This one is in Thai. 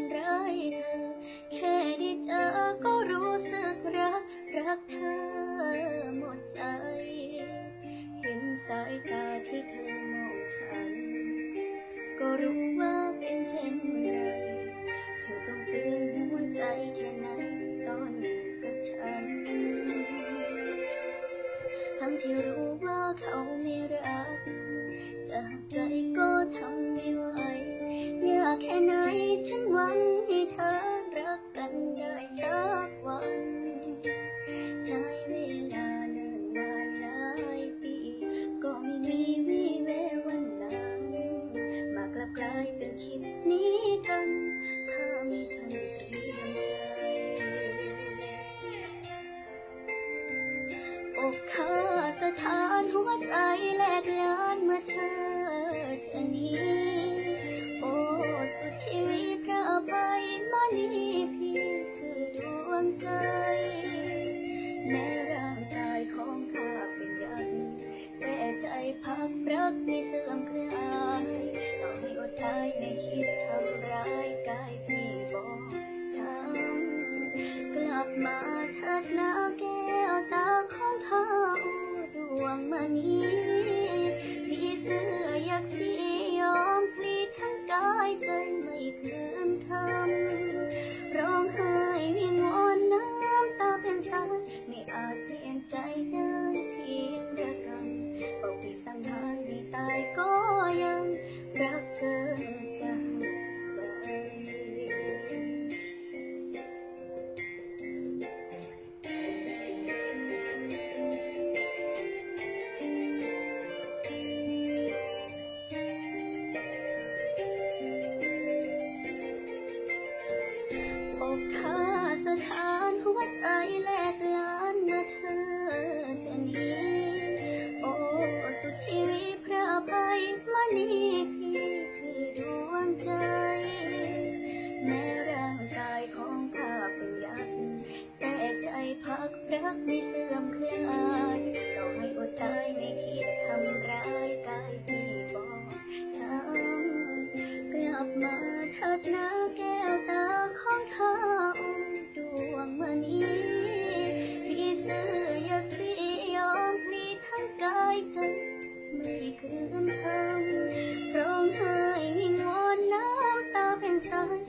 ำร้ายเธอ แค่ได้เจอก็รู้สึกรัก รักเธอหมดใจ เห็นสายตาที่เธอมองฉัน ก็รู้ว่าเป็นเช่นไร เธอต้องฟื้นหัวใจแค่ไหนตอนอยู่กับฉัน ทั้งที่รู้ว่าเขาไม่รัก จากใจก็ทำไม่ไหวอยากแค่ไหน ฉันหวังให้เธอรักกันได้สักวันใช้เวลาเนิ่นนานหลายปี ก็ไม่มีวี่แวววันหลังมากลับกลายเป็นคิดนี้กันข้าไม่ทันเตรียมใจอกข้าสถานหัวใจแหลกลานเมื่อเธอจะหนี ของเขาดวงมณีมีเสื้ออยากสียอมพลีทั้งกายใจไม่คืนเธอ บค่าสถานหัวใจแลกล้านนะเธอจะนีโอ้สุดชีวิตพระภัยมณีพี่คือดวงใจ แม้ร่างกายของข้าเป็นยันแต่ใจพักรักไม่เสื่อมคลายเราให้อดตายไม่คิดทำร้าย คืนคำร้องไห้วิงวอนน้ำตาเป็นสาย